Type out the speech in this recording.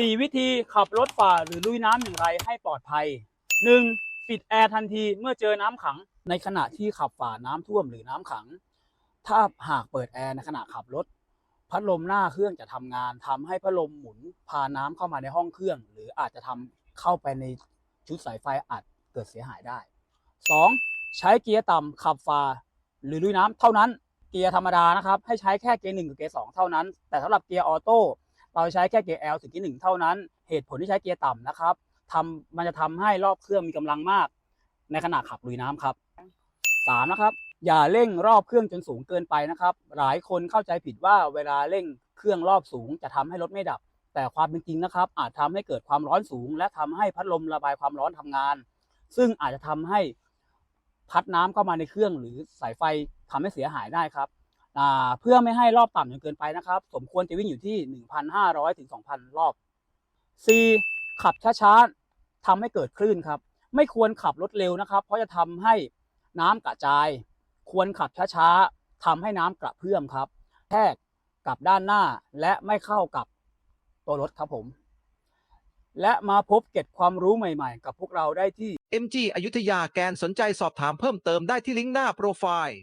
4 วิธีขับรถฝ่าหรือลุยน้ำอย่างไรให้ปลอดภัย 1. ปิดแอร์ทันทีเมื่อเจอน้ำขัง ในขณะที่ขับฝ่าน้ำท่วมหรือน้ำขัง ถ้าหากเปิดแอร์ในขณะขับรถ พัดลมหน้าเครื่องจะทำงานทำให้พัดลมหมุนพาน้ำเข้ามาในห้องเครื่อง หรืออาจจะทำเข้าไปในชุดสายไฟอาจเกิดเสียหายได้ 2. ใช้เกียร์ต่ำขับฝ่าหรือลุยน้ำเท่านั้น เกียร์ธรรมดานะครับ ให้ใช้แค่เกียร์หนึ่งกับเกียร์สองเท่านั้น แต่สำหรับเกียร์ออโต้ เราใช้แค่เกียร์ L ถึงเกียร์หนึ่งเท่านั้น เหตุผลที่ใช้เกียร์ต่ำนะครับทำมันจะทำให้รอบเครื่องมีกำลังมาก ในขณะขับลุยน้ำครับสามนะครับ อย่าเร่งรอบเครื่องจนสูงเกินไปนะครับ หลายคนเข้าใจผิดว่าเวลาเร่งเครื่องรอบสูงจะทำให้รถไม่ดับ แต่ความเป็นจริงนะครับ อาจทำให้เกิดความร้อนสูง และทำให้พัดลมระบายความร้อนทำงาน ซึ่งอาจจะทำให้พัดน้ำเข้ามาในเครื่องหรือสายไฟทำให้เสียหายได้ครับ เพื่อไม่ให้รอบต่ำจนเกินไปนะครับ สมควรจะวิ่งอยู่ที่ 1,500ถึง2,000 รอบ C ขับช้าๆทำให้เกิดคลื่นครับ ไม่ควรขับรถเร็วนะครับ เพราะจะทำให้น้ำกระจาย ควรขับช้าๆทำให้น้ำกระเพื่อมครับแทกกับด้านหน้าและไม่เข้ากับตัวรถครับผม และมาพบเกร็ดความรู้ใหม่ๆ กับพวกเราได้ที่ MG อยุธยาแกนสนใจสอบถามเพิ่มเติมได้ที่ลิงก์หน้าโปรไฟล์